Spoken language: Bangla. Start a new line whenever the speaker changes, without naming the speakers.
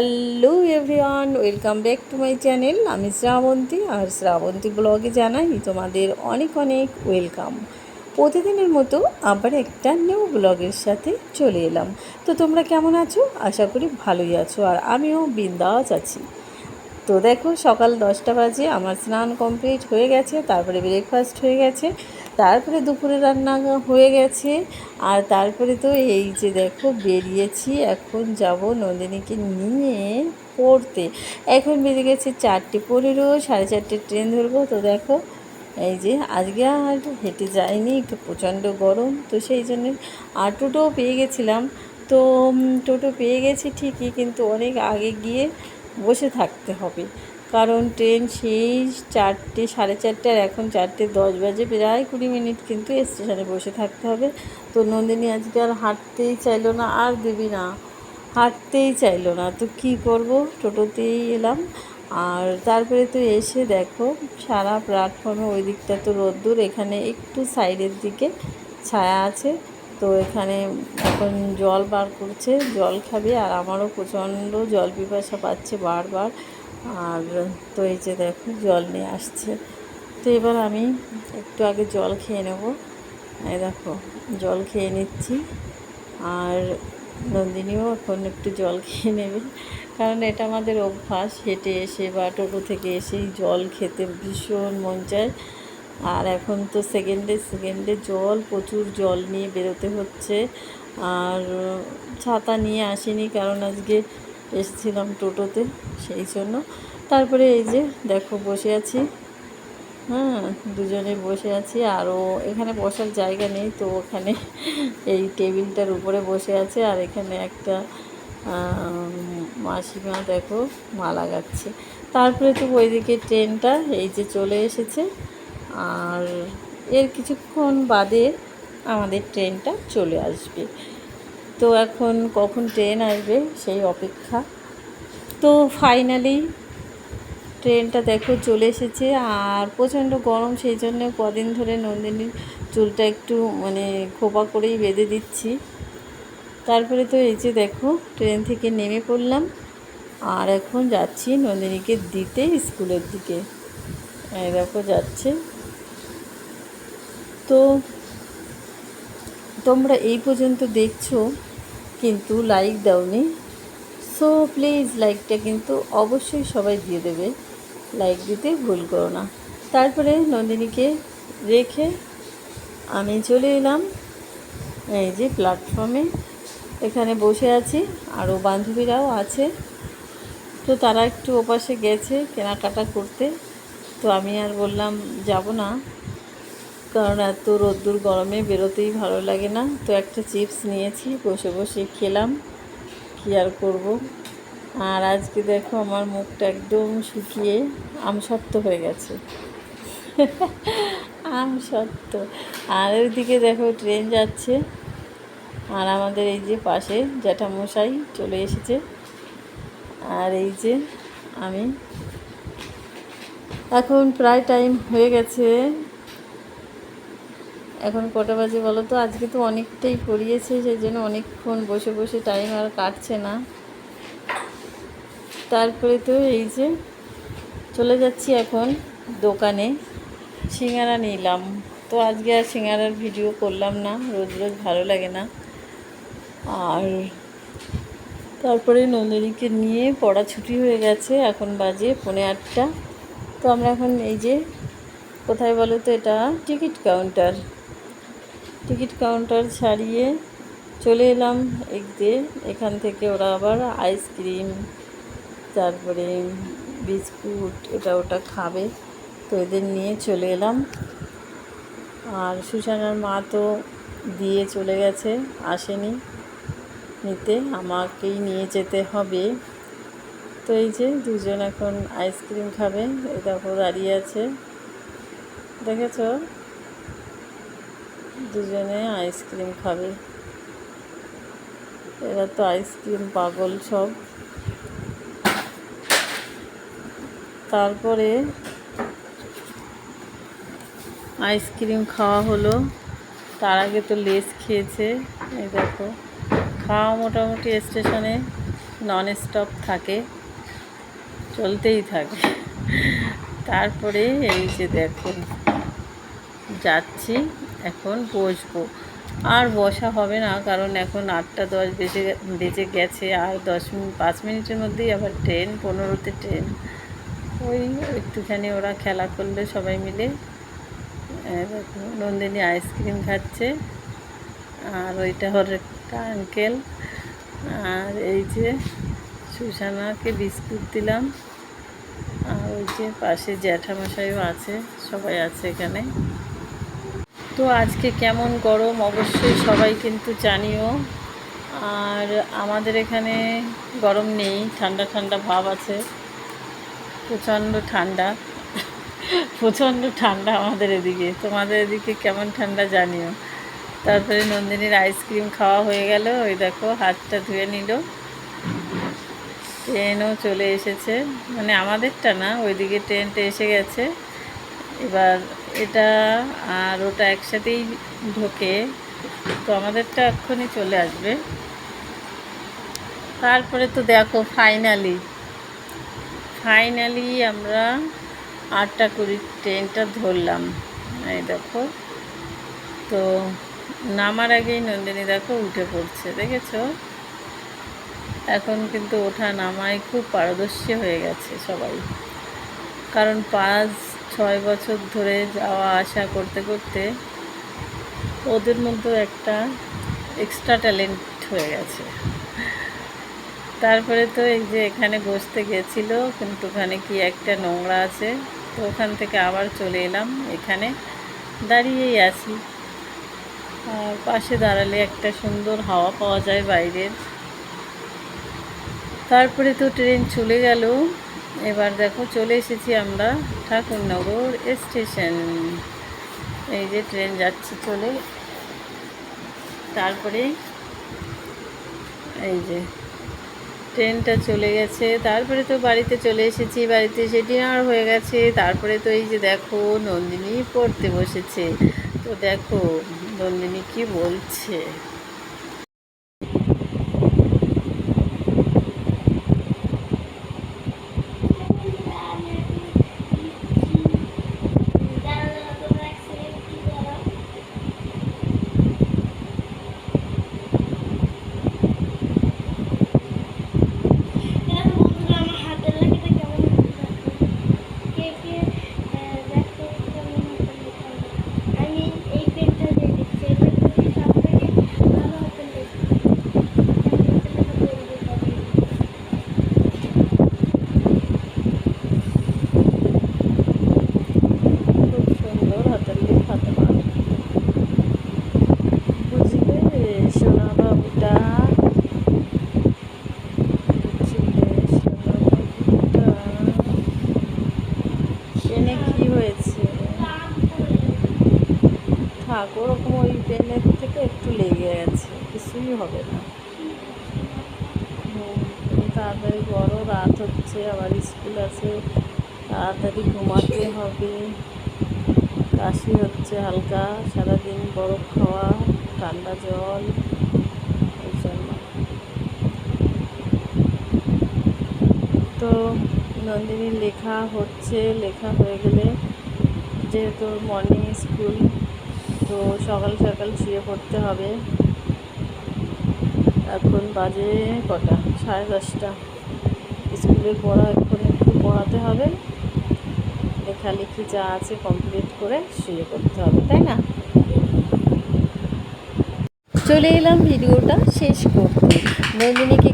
Hello everyone welcome back to my channel আমি শ্রাবন্তী আর শ্রাবন্তী ব্লগে জানাই তোমাদের অনেক অনেক ওয়েলকাম প্রতিদিনের মতো আবার একটা নিউ ব্লগের সাথে চলে এলাম। তো তোমরা কেমন আছো? আশা করি ভালোই আছো আর আমিও বিন্দাস আছি। তো দেখো সকাল দশটা বাজে, আমার স্নান কমপ্লিট হয়ে গেছে, তারপরে ব্রেকফাস্ট হয়ে গেছে। তারপরে দুপুরে রান্না হয়ে গেছে। আর তারপরে তো এই যে দেখো বেরিয়েছি, এখন যাব নন্দিনীকে নিয়ে পড়তে। এখন বেজে গেছে চারটে পনেরো, সাড়ে চারটে ট্রেন ধরবো। তো দেখো, এই যে আজকে আর হেঁটে যাইনি, একটু প্রচণ্ড গরম। তো সেই জন্য আর টোটোও পেয়ে গেছিলাম। তো টোটো পেয়ে গেছি ঠিকই, কিন্তু অনেক আগে গিয়ে বসে থাকতে হবে। কারণ ট্রেন সেই চারটে, সাড়ে চারটে, আর এখন চারটে দশ বাজে, প্রায় কুড়ি মিনিট কিন্তু স্টেশনে বসে থাকতে হবে। তো নন্দিনী আজকে আর হাঁটতেই চাইলো না, আর দেবি না, হাঁটতেই চাইলো না। তো কী করব? টোটোতেই এলাম। আর তারপরে তো এসে দেখো, সারা প্ল্যাটফর্মে ওই দিকটা তো রোদ্দুর, এখানে একটু সাইডের দিকে ছায়া আছে। তো এখানে এখন জল বার করছে, জল খাবে, আর আমারও প্রচণ্ড জল পিপাসা পাচ্ছে বারবার। আর তো এই যে দেখো, জল নিয়ে আসছে। তো এবার আমি একটু আগে জল খেয়ে নেব। এই দেখো, জল খেয়ে নিচ্ছি। আর নন্দিনীও এখন একটু জল খেয়ে নেবে। কারণ এটা আমাদের অভ্যাস, হেঁটে এসে বা টোটো থেকে এসেই জল খেতে ভীষণ মন চায়। আর এখন তো সেকেন্ডে সেকেন্ডে জল, প্রচুর জল নিয়ে বেরোতে হচ্ছে। আর ছাতা নিয়ে আসিনি কারণ আজকে এসেছিলাম টোটোতে, সেই জন্য। তারপরে এই যে, দেখো বসে আছি। হ্যাঁ দুজনে বসে আছি। আরও এখানে বসার জায়গা নেই, তো ওখানে এই টেবিলটার উপরে বসে আছে। আর এখানে একটা মাসিমা দেখো মালা গাচ্ছে। তারপরে তো ওইদিকে ট্রেনটা এই যে চলে এসেছে। আর এর কিছুক্ষণ বাদে আমাদের ট্রেনটা চলে আসবে। তো এখন কখন ট্রেন আসবে সেই অপেক্ষা। তো ফাইনালি ট্রেনটা দেখো চলে এসেছে আর প্রচণ্ড গরম, সেই জন্য কদিন ধরে নন্দিনীর চুলটা একটু মানে খোপা করেই বেঁধে দিচ্ছি। তারপরে তো এই যে দেখো ট্রেন থেকে নেমে পড়লাম আর এখন যাচ্ছি নন্দিনীকে দিতে স্কুলের দিকে। দেখো যাচ্ছে। তো তোমরা এই পর্যন্ত দেখছ কিন্তু লাইক দাওনি। সো প্লিজ লাইকটা কিন্তু অবশ্যই সবাই দিয়ে দেবে। লাইক দিতে ভুল করো না। তারপরে নন্দিনীকে রেখে আমি চলে এলাম এই যে প্ল্যাটফর্মে এখানে বসে আছি। আরও বান্ধবীরাও আছে। তো তারা একটু ওপাশে গেছে কেনাকাটা করতে। তো আমি আর বললাম, যাব না। কারণ এত রোদ্দুর গরমে বেরোতেই ভালো লাগে না। তো একটা চিপস নিয়েছি, বসে বসে খেলাম, কী আর করব? আর আজকে দেখো আমার মুখটা একদম শুকিয়ে আমসত্ব হয়ে গেছে। আমসত্ব আর ওইদিকে দেখো ট্রেন যাচ্ছে, আর আমাদের এই যে পাশে জ্যাঠামশাই চলে এসেছে। আর এই যে আমি। এখন প্রায় টাইম হয়ে গেছে। এখন কটা বাজে বলো তো? আজকে তো অনেকটাই পড়িয়েছে, সেই জন্য অনেকক্ষণ বসে বসে টাইম আর কাটছে না। তারপরে তো এই যে চলে যাচ্ছি এখন দোকানে, সিঙ্গারা নিলাম। তো আজকে আর সিঙ্গারার ভিডিও করলাম না, রোজ রোজ ভালো লাগে না। আর তারপরে নন্দিনীকে নিয়ে পড়া ছুটি হয়ে গেছে, এখন বাজে পৌনে আটটা। তো আমরা এখন এই যে, কোথায় বলো তো এটা? টিকিট কাউন্টার টিকিট কাউন্টার ছাড়িয়ে চলে এলাম এক দিয়ে এখান থেকে ওরা আবার আইসক্রিম, তারপরে বিস্কুট, এটা ওটা খাবে। তো এদের নিয়ে চলে এলাম। আর সুশানার মা তো দিয়ে চলে গেছে, আসেনি নিতে। আমাকেই নিয়ে যেতে হবে। তো এই যে দুজন এখন আইসক্রিম খাবে এই দেখো দাঁড়িয়ে আছে। দেখেছ? দুজনে আইসক্রিম খাবে। এরা তো আইসক্রিম, পাগল সব। তারপরে আইসক্রিম খাওয়া হলো। তার আগে তো লেস খেয়েছে। এই দেখো, খাওয়া মোটামুটি স্টেশনে নন স্টপ থাকে, চলতেই থাকে। তারপরে এই যে দেখুন যাচ্ছি। এখন বসবো। আর বসা হবে না, কারণ এখন আটটা দশ বেজে বেজে গেছে, আর দশ মিনিট পাঁচ মিনিটের মধ্যেই আবার ট্রেন, পনেরোতে ট্রেন। ওই একটুখানি ওরা খেলা করলে সবাই মিলে। নন্দিনী আইসক্রিম খাচ্ছে, আর ওইটা ওর একটা আঙ্কেল আর এই যে সুসানাকে বিস্কুট দিলাম, আর ওই যে পাশে জ্যাঠামশাইও আছে, সবাই আছে এখানে। তো আজকে কেমন গরম, অবশ্যই সবাই কিন্তু জানিও। আর আমাদের এখানে গরম নেই, ঠান্ডা ঠান্ডা ভাব আছে। প্রচণ্ড ঠান্ডা। প্রচণ্ড ঠান্ডা আমাদের এদিকে। তোমাদের এদিকে কেমন ঠান্ডা জানিও। তারপরে নন্দিনীর আইসক্রিম খাওয়া হয়ে গেল। ওই দেখো, হাতটা ধুয়ে নিল। ট্রেনও চলে এসেছে। মানে আমাদেরটা না, ওইদিকে ট্রেনটা এসে গেছে। এবার এটা আর ওটা একসাথেই ঢোকে। তো আমাদেরটা এক্ষুনি চলে আসবে। তারপরে তো দেখো ফাইনালি ফাইনালি আমরা আটটা কুড়ি ট্রেনটা ধরলাম। এই দেখো, তো নামার আগেই নন্দিনী দেখো উঠে পড়ছে, দেখেছ? এখন কিন্তু ওঠা নামায় খুব পারদর্শী হয়ে গেছে সবাই। কারণ পাঁচ ছয় বছর ধরে যাওয়া আসা করতে করতে ওদের মধ্যেও একটা এক্সট্রা ট্যালেন্ট হয়ে গেছে। তারপরে তো এই যে এখানে বসতে গেছিল, কিন্তু ওখানে কি একটা নোংরা আছে, তো ওখান থেকে আবার চলে এলাম। এখানে দাঁড়িয়েই আছি। আর পাশে দাঁড়ালে একটা সুন্দর হাওয়া পাওয়া যায় বাইরের। তারপরে তো ট্রেন চলে গেল। এবার দেখো চলে এসেছি আমরা ঠাকুরনগর স্টেশন। এই যে ট্রেন যাচ্ছে, চলে। তারপরে এই যে ট্রেনটা চলে গেছে। তারপরে তো বাড়িতে চলে এসেছি, বাড়িতে এসে ডিনার হয়ে গেছে। তারপরে তো এই যে দেখো নন্দিনী পড়তে বসেছে। তো দেখো নন্দিনী কি বলছে
আমি এই পেনটা দিয়ে দিচ্ছি এই পেনটা দিয়ে আপনাকে ভালো হাতের লেখা
খুব সুন্দর হাতের লেখা তোমার বুঝলে সোনা বাবুটা বুঝলে সোনা বাবুটা পেনে কি হয়েছে? থাক, ওরকম ওই পেনের থেকে একটু লেগে গেছে, কিছুই হবে না। তাড়াতাড়ি বড় রাত হচ্ছে, আবার স্কুল আছে, তাড়াতাড়ি ঘুমাতে হবে। কাশি হচ্ছে হালকা, সারাদিন বরফ খাওয়া, ঠান্ডা জল তো নন্দিনীর লেখা হচ্ছে, লেখা হয়ে গেলে যেহেতু মর্নিং স্কুল তো সকাল সকাল শুয়ে পড়তে হবে। এখন বাজে কটা? সাড়ে দশটা। স্কুলের পড়া, এখন একটু পড়াতে হবে। লেখালেখি যা আছে কমপ্লিট করে শুয়ে পড়তে হবে, তাই না? চলে এলাম ভিডিওটা শেষ করতে। নন্দিনীকে